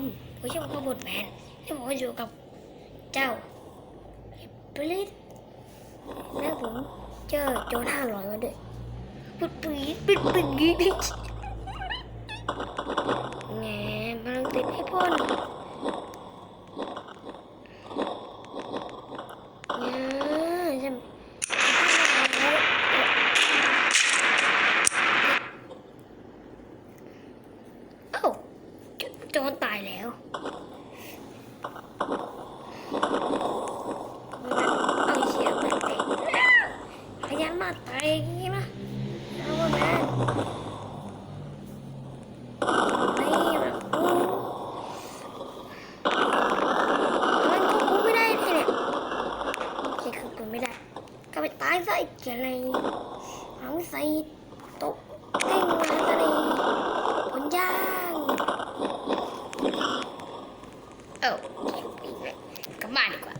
มผมชื่อว่าบทแมนที่ผมอยู่กับเจ้าปลิดแล้วผมเจอโจรห้าร้อยมาด้วยปุ๊บปุ๊บปิดปีดแงพลังติดให้พ่นแงฉันเอ้าโจโจรตายแล้วเอาเชี่ยมันเตะพยานมาตายอย่างงี้นะเอาว่าแม่นี่แบบอู้มันก็กูไม่ได้ที่เนี่ยเชี่ยคือกูไม่ได้ ก็ไปตายซะอีกอะไรเอาใส่ตกเต้งมาซะเลยบนย่างเอ้าอีกแล้วกลับบ้านดีกว่า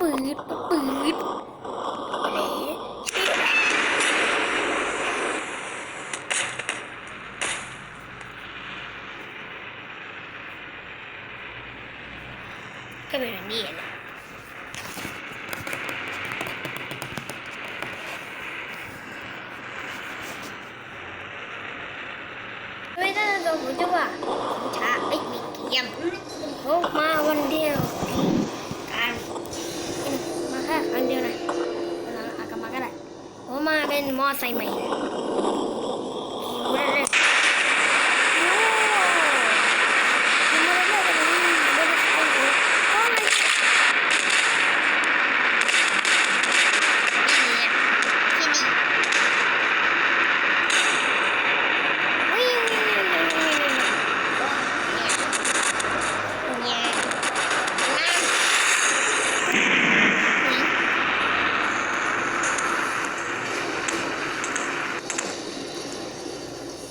ปืดปืดก็เป็นแบบนี้แหละไม่ได้ตรงผมจะว่าผมช้าไม่มีเกียม คนเดียวการมาแค่ครั้งเดียวนะวันหลังอาจจะมาก็ได้ผมมาเป็นมอไซค์ใหม่ขี่มาเรื่อยๆโอ้ขี่มาเรื่อยๆแบบนี้บนเขาโอ้ยนี่เนี่ยที่นี่วิ่งเนี่ยนั่น อ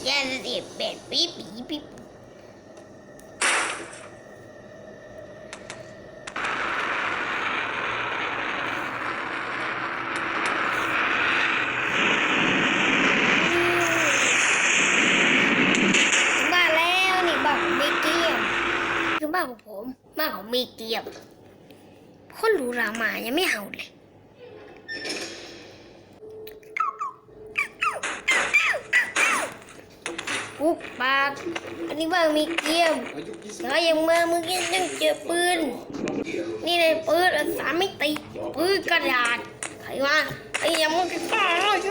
ย่าเสียบแบบปี๊ปี๊ปี๊ถึงบ้านแล้วนี่บ้านของมีเกียมคือบ้านของผมบ้านของมีเกียมคนหรูหรามายังไม่เห่าเลย ปุกปาก อันนี้บ้ามีเกียมแล้วยังมาเมื่อกี้ยังเจอปืน นี่เลยปืนอสามมิติปืนกระดาษใครว่าไอ้ยังมึงกล้าเราช่